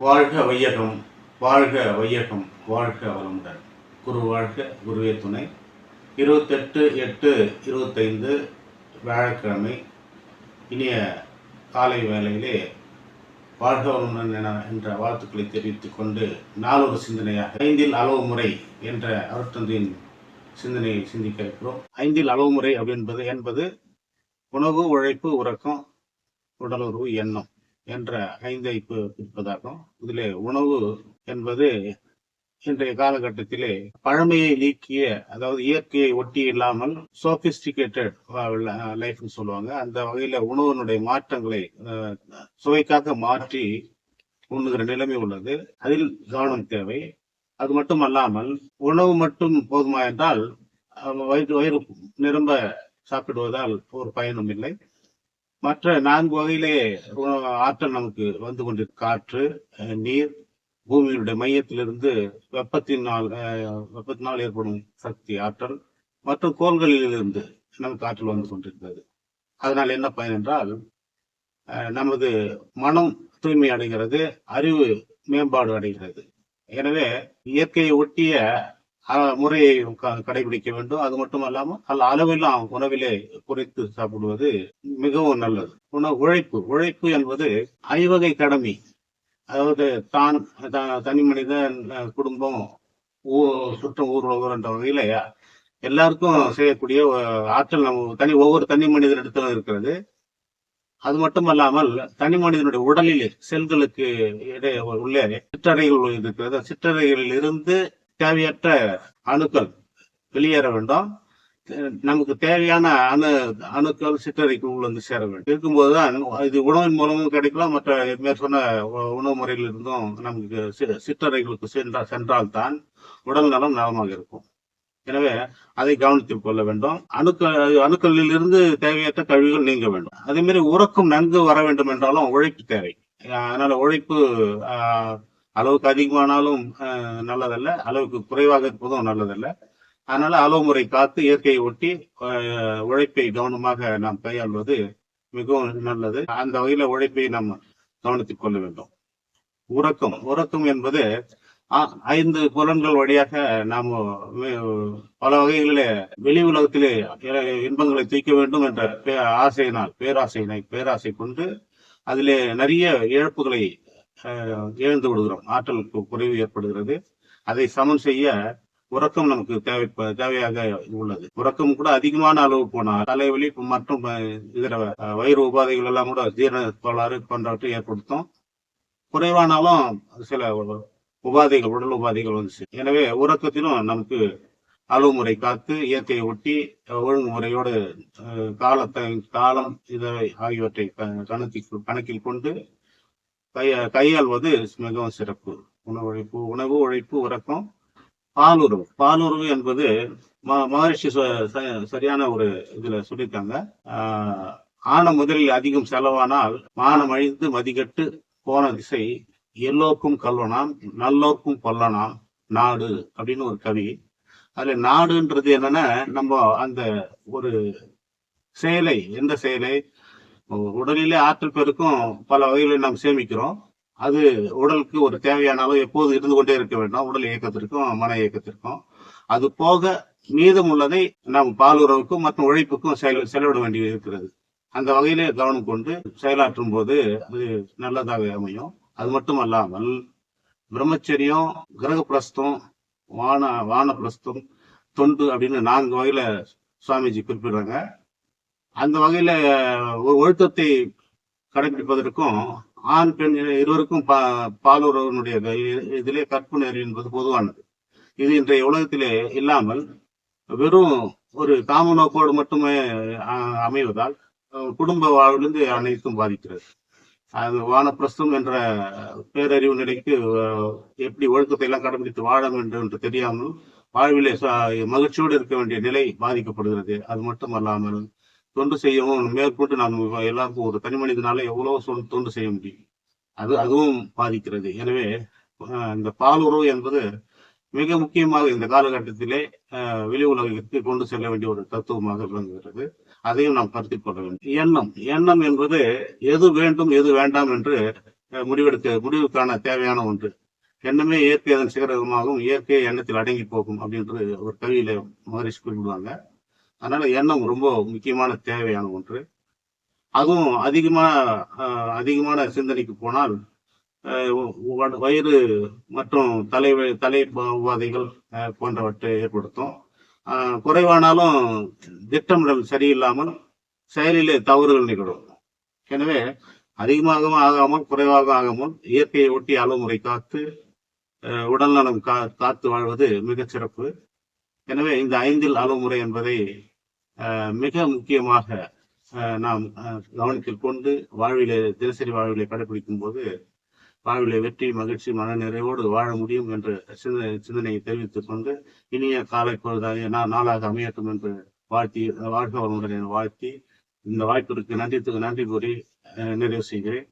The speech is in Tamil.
வாழ்க வையகம் வாழ்க வையகம் வாழ்க வளமுடன். குரு வாழ்க குருவே துணை. இருபத்தெட்டு எட்டு இருபத்தைந்து வியாழக்கிழமை இனிய காலை வேளையிலே வாழ்க வளமுடன் என என்ற வாழ்த்துக்களை தெரிவித்துக் கொண்டு நாளொரு சிந்தனையாக ஐந்தில் அளவு முறை என்ற அருட்தந்தையின் சிந்தனையை சிந்திக்க இருக்கிறோம். ஐந்தில் அளவு முறை அப்படின்பது என்பது உணவு உழைப்பு உறக்கம் உடலுறவு எண்ணம். என்ற ஐந்தைப்பு இருப்பதாகும். இதிலே உணவு என்பது இன்றைய காலகட்டத்திலே பழமையை நீக்கிய அதாவது இயற்கையை ஒட்டி இல்லாமல் சோபிஸ்டிகேட்டட் லைஃப்னு சொல்லுவாங்க. அந்த வகையில உணவினுடைய மாற்றங்களை சுவைக்காக மாற்றி உண்ணுகிற நிலைமை உள்ளது. அதில் கவனம் தேவை. அது மட்டும் அல்லாமல் உணவு மட்டும் போதுமா என்றால் வயிறு வயிறு நிரம்ப சாப்பிடுவதால் ஒரு பயனும் இல்லை. மற்ற நான்கு வகையிலே ஆற்றல் நமக்கு வந்து கொண்டிருக்கு. காற்று நீர் பூமியினுடைய மையத்திலிருந்து வெப்பத்தினால் வெப்பத்தினால் ஏற்படும் சக்தி ஆற்றல் மற்றும் கோள்களிலிருந்து நமக்கு ஆற்றல் வந்து கொண்டிருக்கிறது. அதனால் என்ன பயன் என்றால் நமது மனம் தூய்மை அடைகிறது அறிவு மேம்பாடு அடைகிறது. எனவே இயற்கையை ஒட்டிய அஹ், முறையை க- கடைபிடிக்க வேண்டும். அது மட்டும் அல்லாமல் அல்ல அளவெல்லாம் உணவிலே குறைத்து சாப்பிடுவது மிகவும் நல்லது. உணவு உழைப்பு. உழைப்பு என்பது ஐவகை கடமை. அதாவது தான் தனி மனித குடும்பம் ஊ- சுற்றம் ஊர் என்ற வகையில எல்லாருக்கும் செய்யக்கூடிய ஆற்றல் நம்ம தனி ஒவ்வொரு தனி மனிதனிடத்திலும் இருக்கிறது. அது மட்டுமல்லாமல் தனி மனிதனுடைய உடலில் செல்களுக்கு இடையே உள்ளே சிற்றறைகள் இருக்கிறது. சிற்றறைகளில் இருந்து தேவையற்ற அணுக்கள் வெளியேற வேண்டும். நமக்கு தேவையான அணு அணுக்கள் சிற்றறைக்குள் வந்து சேர வேண்டும். இருக்கும்போதுதான் இது உணவின் மூலமும் கிடைக்கலாம். மற்ற மேற்சொன்ன உ- உணவு முறையில் இருந்தும் நமக்கு சிற்றறைகளுக்கு சென்றா சென்றால்தான் உடல் நலம் நலமாக இருக்கும். எனவே அதை கவனத்தில் கொள்ள வேண்டும். அணுக்கள் அணுக்களில் இருந்து தேவையற்ற கழிவுகள் நீங்க வேண்டும். அதே மாதிரி உறக்கம் நன்கு வர வேண்டும் என்றாலும் உழைப்பு தேவை. அஹ் அதனால உழைப்பு ஆஹ், அளவுக்கு அதிகமானாலும் நல்லதல்ல. அளவுக்கு குறைவாக இருப்பதும் நல்லதல்ல. அதனால அளவு முறை காத்து இயற்கையை ஒட்டி உழைப்பை கவனமாக நாம் கையாள்வது மிகவும் நல்லது. அந்த வகையில உழைப்பை நாம் கவனித்துக் கொள்ள வேண்டும். உறக்கம். உறக்கம் என்பது ஐந்து புலன்கள் வழியாக நாம் பல வகைகளிலே வெளி உலகத்திலே இன்பங்களை தூக்க வேண்டும் என்ற பே- ஆசையினால் பேராசையினை பேராசை கொண்டு அதிலே நிறைய இழப்புகளை எழுந்து விடுகிறோம். ஆற்றல் குறைவு ஏற்படுகிறது. அதை சமன் செய்ய உறக்கம் நமக்கு தேவை தேவையாக உள்ளது. உறக்கம் கூட அதிகமான அளவு போனால் தலைவலி மற்றும் இதர வயிறு உபாதைகள் எல்லாம் கூட ஜீரண கோளாறு போன்றவற்றை ஏற்படுத்தும். குறைவானாலும் சில உபாதைகள் உடல் உபாதைகள் வந்துச்சு. எனவே உறக்கத்திலும் நமக்கு அளவு முறை காத்து இயற்கையை ஒட்டி ஒழுங்குமுறையோடு காலத்தை காலம் இதை ஆகியவற்றை க- கணக்கில் கணக்கில் கொண்டு கைய கையாள்வது மிகவும் சிறப்பு. உணவு உழைப்பு உணவு உழைப்பு உறக்கம் பாலுறவு. பாலுறவு என்பது ம- மகரிஷி ச- சரியான ஒரு இதுல சொல்லியிருக்காங்க. ஆஹ், ஆன முதலில் அதிகம் செலவானால் மானம் அழிந்து மதிகட்டு போன திசை எல்லோருக்கும் கல்வனாம் நல்லோர்க்கும் கொல்லனாம் நாடு அப்படின்னு ஒரு கவி. அதுல நாடுன்றது என்னன்னா நம்ம அந்த ஒரு செயலை எந்த செயலை உடலிலே ஆற்றல் பெருக்கும் பல வகைகளில் நாம் சேமிக்கிறோம். அது உடலுக்கு ஒரு தேவையான அளவு எப்போது இருந்து கொண்டே இருக்க வேண்டும். உடல் இயக்கத்திற்கும் மன இயக்கத்திற்கும். அது போக மீதம் உள்ளதை நாம் பாலுறவுக்கும் மற்றும் உழைப்புக்கும் செயல் செலவிட வேண்டியது இருக்கிறது. அந்த வகையிலே கவனம் கொண்டு செயலாற்றும் போது அது நல்லதாக அமையும். அது மட்டும் அல்லாமல் பிரம்மச்சரியம் கிரகப்பிரஸ்தம் வான வானப்பிரஸ்தம் தொண்டு அப்படின்னு நான்கு வகையில சுவாமிஜி குறிப்பிடுறாங்க. அந்த வகையில ஒரு ஒழுக்கத்தை கடைபிடிப்பதற்கும் ஆண் பெண் இருவருக்கும் பா பாலுறவனுடைய இதிலே கற்பு நெறி என்பது பொதுவானது. இது இன்றைய உலகத்திலே இல்லாமல் வெறும் ஒரு காம நோக்கோடு மட்டுமே அமைவதால் குடும்ப வாழ்விலிருந்து அனைத்தும் பாதிக்கிறது. அது வானப்பிரஸ்தம் என்ற பேரறிவு நிலைக்கு எப்படி ஒழுக்கத்தை எல்லாம் கடைபிடித்து வாழ வேண்டும் என்று தெரியாமல் வாழ்விலே மகிழ்ச்சியோடு இருக்க வேண்டிய நிலை பாதிக்கப்படுகிறது. அது மட்டும் அல்லாமல் தொண்டு செய்யவும் மேற்கொண்டு நாம் எல்லாருக்கும் ஒரு தனி மனிதனால எவ்வளவு சொல் தொண்டு செய்ய முடியும். அது அதுவும் பாதிக்கிறது. எனவே இந்த இந்த பாலுறவு என்பது மிக முக்கியமாக இந்த காலகட்டத்திலே வெளி உலகிற்கு கொண்டு செல்ல வேண்டிய ஒரு தத்துவமாக விளங்குகிறது. அதையும் நாம் கருத்தில் கொள்ள வேண்டும். எண்ணம். எண்ணம் என்பது எது வேண்டும் எது வேண்டாம் என்று முடிவெடுக்க முடிவுக்கான தேவையான ஒன்று. எண்ணமே இயற்கை அதன் சிகரமாகவும் இயற்கை எண்ணத்தில் அடங்கி போகும் அப்படின்றது ஒரு கவியில மகரிஷி குறிப்பிடுவாங்க அதனால எண்ணம் ரொம்ப முக்கியமான தேவையான ஒன்று. அதுவும் அதிகமான அதிகமான சிந்தனைக்கு போனால் வயிறு மற்றும் தலை தலை உபாதைகள் போன்றவற்றை ஏற்படுத்தும். குறைவானாலும் திட்டமிடல் சரியில்லாமல் செயலிலே தவறுகள் நிகழும். எனவே அதிகமாகவும் ஆகாமல் குறைவாக ஆகாமல் இயற்கையை ஒட்டி அளவுமுறை காத்து உடல்நலம் கா காத்து வாழ்வது மிகச்சிறப்பு எனவே இந்த ஐந்தில் அளவுமுறை என்பதை மிக முக்கியமாக அஹ், நாம் கவனத்தில் கொண்டு வாழ்விலே தினசரி வாழ்விலே கடைபிடிக்கும் போது வாழ்விலே வெற்றி மகிழ்ச்சி மன நிறைவோடு வாழ முடியும் என்ற சிந்தனை சிந்தனையை தெரிவித்துக் கொண்டு இனிய காலை பொழுதாக நான் நாளாக அமையட்டும் என்று வாழ்த்தி வாழ்க வளமுடன் வாழ்த்தி இந்த வாய்ப்பிற்கு நன்றி நன்றி கூறி அஹ், நிறைவு செய்கிறேன்.